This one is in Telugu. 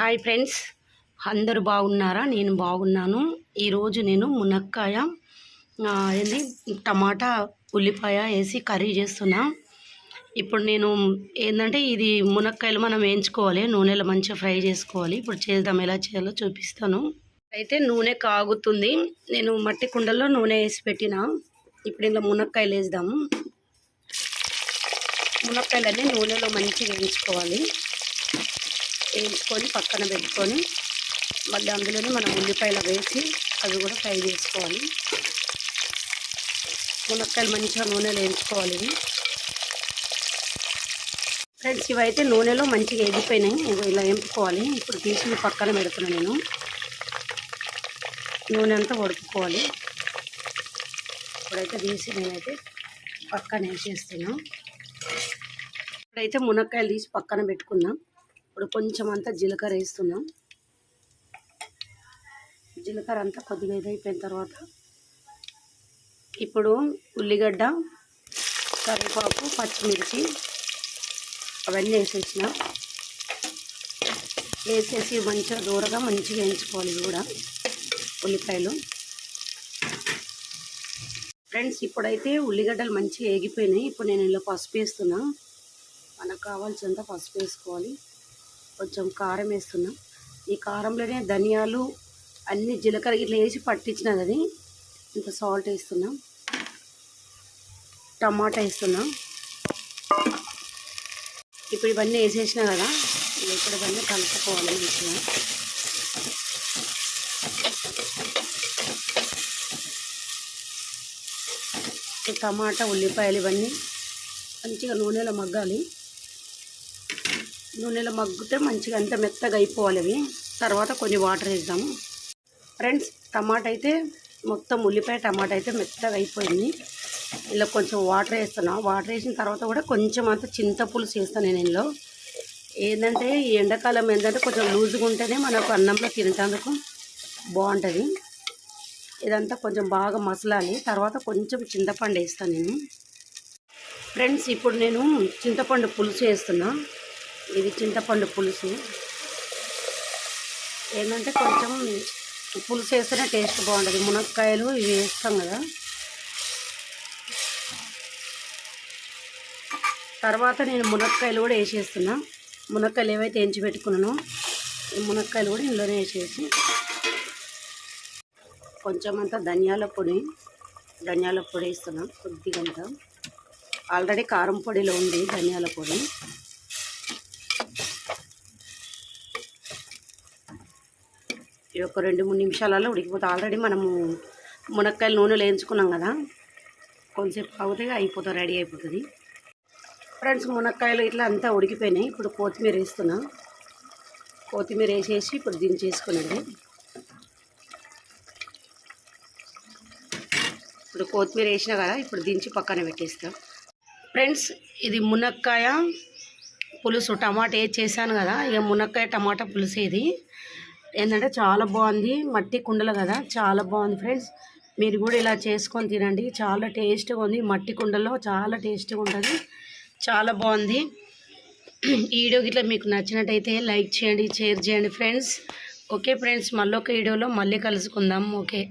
Hi friends. అందరూ బాగున్నారా? నేను బాగున్నాను. ఈరోజు నేను మునక్కాయ ఏంది? టమాటా ఉల్లిపాయ వేసి కర్రీ చేస్తున్నా. ఇప్పుడు నేను ఏంటంటే ఇది మునక్కాయలు మనం వేయించుకోవాలి. నూనెలో మంచిగా ఫ్రై చేసుకోవాలి. ఇప్పుడు చేద్దాం ఎలా చేయాలో చూపిస్తాను. అయితే నూనె కాగుతుంది. నేను మట్టి కుండల్లో నూనె వేసి పెట్టిన. ఇప్పుడు ఇలా మునక్కాయలు వేద్దాము మునక్కాయలన్నీ నూనెలో మంచిగా వేయించుకోవాలి. వేయించుకొని పక్కన పెట్టుకొని మళ్ళీ అందులోనే మనం ఉల్లిపాయలు వేసి అవి కూడా ఫ్రై చేసుకోవాలి. మునక్కాయలు మంచిగా నూనెలో వేయించుకోవాలి ఇవి. ఫ్రెండ్స్ ఇవైతే నూనెలో మంచిగా ఎగిపోయినాయి ఇలా ఎంపుకోవాలి ఇప్పుడు తీసి పక్కన పెడుతున్నాను నేను. నూనె అంతా ఉడుకుకోవాలి ఇప్పుడైతే తీసి నేనైతే పక్కన వేసేస్తున్నాను ఇప్పుడైతే మునక్కాయలు తీసి పక్కన పెట్టుకుందాం ఇప్పుడు కొంచెం అంతా జీలకర్ర వేస్తున్నాం. జీలకర్ర అంతా కొద్దిగా ఇదైపోయిన తర్వాత ఇప్పుడు ఉల్లిగడ్డ కరివేపాకు పచ్చిమిర్చి అవన్నీ వేసేసిన. వేసేసి మంచిగా దూరగా మంచిగా వేయించుకోవాలి కూడా ఉల్లిపాయలు. ఫ్రెండ్స్ ఇప్పుడైతే ఉల్లిగడ్డలు మంచిగా ఏగిపోయినాయి. ఇప్పుడు నేను ఇలా పసుపు వేస్తున్నా. మనకు కావాల్సినంత పసుపు వేసుకోవాలి. కొంచెం కారం వేస్తున్నాం. ఈ కారంలోనే ధనియాలు అన్ని జీలకర్ర ఇట్లా వేసి పట్టించిన అది ఇంత సాల్ట్ వేస్తున్నాం. టమాటా వేస్తున్నాం. ఇప్పుడు ఇవన్నీ వేసేసిన కదా ఇప్పుడు ఇవన్నీ కలుపుకోవాలి మంచిగా. టమాటా ఉల్లిపాయలు ఇవన్నీ మంచిగా నూనెలో మగ్గాలి. నూనెలో మగ్గితే మంచిగా అంత మెత్తగా అయిపోవాలి అవి. తర్వాత కొన్ని వాటర్ వేద్దాము. ఫ్రెండ్స్ టమాటా అయితే మొత్తం ఉల్లిపాయ టమాటా అయితే మెత్తగా అయిపోయింది. ఇలా కొంచెం వాటర్ వేస్తున్నా. వాటర్ వేసిన తర్వాత కూడా కొంచెం అంత చింతపులుసు వేస్తాను నేను ఇందులో. ఏంటంటే ఈ ఎండాకాలం ఏంటంటే కొంచెం లూజ్గా ఉంటేనే మనకు అన్నంలో తినేటందుకు బాగుంటుంది. ఇదంతా కొంచెం బాగా మసలాలి. తర్వాత కొంచెం చింతపండు వేస్తాను నేను. ఫ్రెండ్స్ ఇప్పుడు నేను చింతపండు పులుసు వేస్తున్నా. ఇది చింతపండు పులుసు. ఏంటంటే కొంచెం పులుసు వేస్తేనే టేస్ట్ బాగుంటుంది. మునక్కాయలు ఇవి వేస్తాం కదా. తర్వాత నేను మునక్కాయలు కూడా వేసేస్తున్నా. మునక్కాయలు ఏవైతే ఎంచి పెట్టుకున్నానో ఈ మునక్కాయలు కూడా ఇందులోనే వేసేసి కొంచెం అంతా ధనియాల పొడి ధనియాల పొడి వేస్తున్నాం కొద్దిగంత. ఆల్రెడీ కారం పొడిలో ఉంది ధనియాల పొడి. ఇవి ఒక రెండు మూడు నిమిషాలలో ఉడికిపోతాయి ఆల్రెడీ మనము మునక్కాయలు నూనెలో వేయించుకున్నాం కదా కొంచెంసేపు ఆగితే అయిపోతుంది రెడీ అయిపోతుంది. ఫ్రెండ్స్ మునక్కాయలు ఇట్లా అంతా ఉడికిపోయినాయి. ఇప్పుడు కొత్తిమీర వేస్తున్నా. కొత్తిమీర వేసేసి ఇప్పుడు దించేసుకున్నది ఇప్పుడు కొత్తిమీర వేసినా కదా ఇప్పుడు దించి పక్కన పెట్టేస్తాం. ఫ్రెండ్స్ ఇది మునక్కాయ పులుసు. టమాటా వేసి చేశాను కదా ఇక మునక్కాయ టమాటా పులుసు ఇది. ఏంటంటే చాలా బాగుంది. మట్టి కుండలు కదా చాలా బాగుంది ఫ్రెండ్స్. మీరు కూడా ఇలా చేసుకొని తినండి. చాలా టేస్ట్గా ఉంది. మట్టి కుండలో చాలా టేస్ట్గా ఉంటుంది. చాలా బాగుంది. ఈ వీడియో గిట్లా మీకు నచ్చినట్టయితే లైక్ చేయండి షేర్ చేయండి ఫ్రెండ్స్. ఓకే ఫ్రెండ్స్ మళ్ళీ ఒక వీడియోలో మళ్ళీ కలుసుకుందాం. ఓకే.